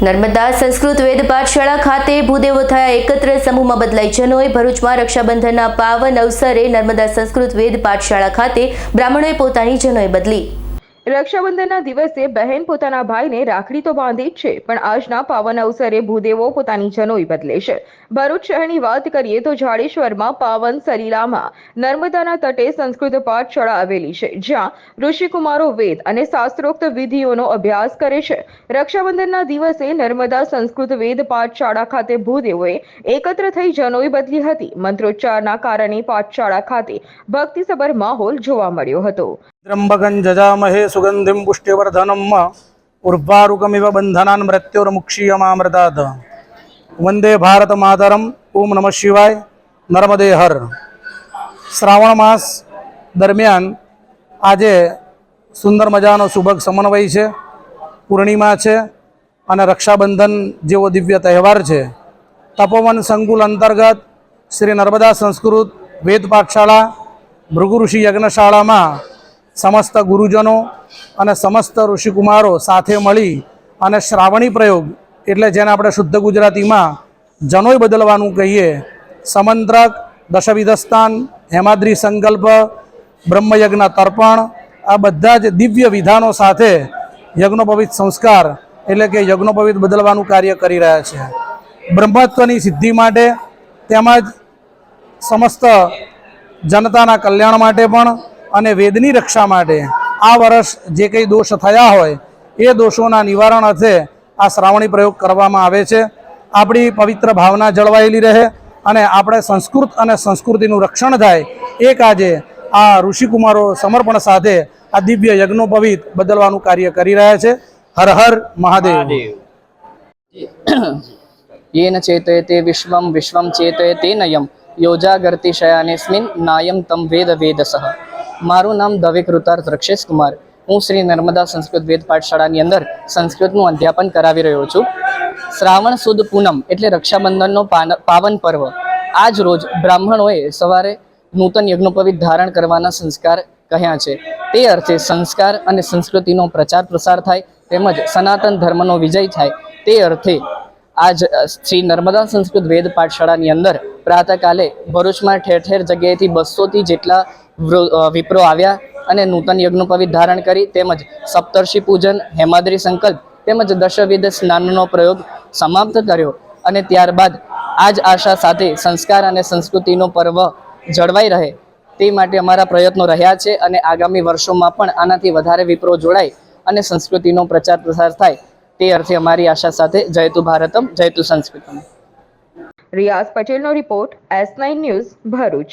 નર્મદા સંસ્કૃત વેદ પાઠશાળા ખાતે ભૂદેવો થયા એકત્ર સમૂહમાં બદલાઈ જનોએ ભરૂચમાં રક્ષાબંધનના પાવન અવસરે નર્મદા સંસ્કૃત વેદ પાઠશાળા ખાતે બ્રાહ્મણોએ પોતાની જનોએ બદલી. રક્ષાબંધનના દિવસે બહેન પોતાના ભાઈને રાખડી તો બાંધે જ છે, પણ આજના પાવન અવસરે ભૂદેવો પોતાની જનોઈ બદલે છે. ભરૂચ શહેરની વાત કરીએ તો જાડેશ્વરમાં પાવન સરીલામાં નર્મદાના તટે સંસ્કૃત પાઠશાળા આવેલી છે, જ્યાં ઋષિકુમારો વેદ અને શાસ્ત્રોક્ત વિધિઓનો અભ્યાસ કરે છે. રક્ષાબંધનના દિવસે નર્મદા સંસ્કૃત વેદ પાઠશાળા ખાતે ભૂદેવોએ એકત્ર થઈ જનોઈ બદલી હતી. મંત્રોચ્ચારના કારણે પાઠશાળા ખાતે ભક્તિસભર માહોલ જોવા મળ્યો હતો. ત્રંબકં જજામહે સુગંધિમ પુષ્ટિવર્ધનમ ઉર્વારુકમિવ બંધનાન મૃત્યુર્મુક્ષીયમામૃતાત વંદે ભારત માતરમ ઓમ નમઃ શિવાય નર્મદે હર શ્રાવણ માસ દરમિયાન આજે સુંદર મજાનો સુભગ સમન્વય છે પૂર્ણિમા છે અને રક્ષાબંધન જેવો દિવ્ય તહેવાર છે તપોવન સંકુલ અંતર્ગત શ્રી નર્મદા સંસ્કૃત વેદ પાઠશાળા ભૃગુ ઋષિ યજ્ઞશાળામાં સમસ્ત ગુરુજનો અને સમસ્ત ઋષિકુમારો સાથે મળી અને શ્રાવણી પ્રયોગ, એટલે જેને આપણે શુદ્ધ ગુજરાતીમાં જનોય બદલવાનું કહીએ સમંત્રક દશવિધસ્થાન હેમાદ્રી સંકલ્પ, બ્રહ્મયજ્ઞ તર્પણ, આ બધા જ દિવ્ય વિધાનો સાથે યજ્ઞોપવિત સંસ્કાર, એટલે કે યજ્ઞોપવિત બદલવાનું કાર્ય કરી રહ્યા છે. બ્રહ્મત્વની સિદ્ધિ માટે તેમજ સમસ્ત જનતાના કલ્યાણ માટે પણ અને વેદની રક્ષા માટે આ વર્ષ જે કંઈ દોષ થયા હોય એ દોષોના નિવારણ અર્થે આ શ્રાવણી પ્રયોગ કરવામાં આવે છે આપણી પવિત્ર ભાવના જળવાયેલી રહે અને આપણે સંસ્કૃત અને સંસ્કૃતિનું રક્ષણ થાય એ કાજે આ ઋષિકુમારો સમર્પણ સાથે આ દિવ્ય યજ્ઞોપવિત બદલવાનું કાર્ય કરી રહ્યા છે હર હર મહાદેવ येन चेतयते विश्वं विश्वं चेतयते नयं યોજાગર્તિશયાનેસ્મિન નાયમ તમ વેદ વેદસઃ મારું નામ દવે કૃતાર્થ રક્ષેશ કુમાર. હું શ્રી નર્મદા સંસ્કૃત વેદ પાઠશાળાની અંદર સંસ્કૃતનું અધ્યાપન કરાવી રહ્યો છું. શ્રાવણ સુદ પૂનમ એટલે રક્ષાબંધનનો પાવન પર્વ. આજ રોજ બ્રાહ્મણોએ સવારે નૂતન યજ્ઞોપવિત ધારણ કરવાના સંસ્કાર કહ્યા છે. તે અર્થે સંસ્કાર અને સંસ્કૃતિનો પ્રચાર પ્રસાર થાય તેમજ સનાતન ધર્મનો વિજય થાય. તે અર્થે આજ શ્રી નર્મદા સંસ્કૃત વેદ પાઠશાળાની અંદર પ્રાતઃકાલે ભરૂચમાં ઠેર ઠેર જગ્યાએથી બસોથી જેટલા વિપ્રો આવ્યા અને નૂતન યજ્ઞોપવિત ધારણ કરી તેમજ સપ્તર્ષિ પૂજન, હેમાદ્રી સંકલ્પ તેમજ દશવિધ સ્નાનનો પ્રયોગ સમાપ્ત કર્યો અને ત્યારબાદ આ જ આશા સાથે સંસ્કાર અને સંસ્કૃતિનો પર્વ જળવાઈ રહે તે માટે અમારા પ્રયત્નો રહ્યા છે અને આગામી વર્ષોમાં પણ આનાથી વધારે વિપ્રો જોડાય અને સંસ્કૃતિનો પ્રચાર પ્રસાર થાય તે અર્થે અમારી આશા સાથે જયતુ ભારતમ જયતુ સંસ્કૃતમ. રિયાઝ પટેલનો report S nine news Bharuch.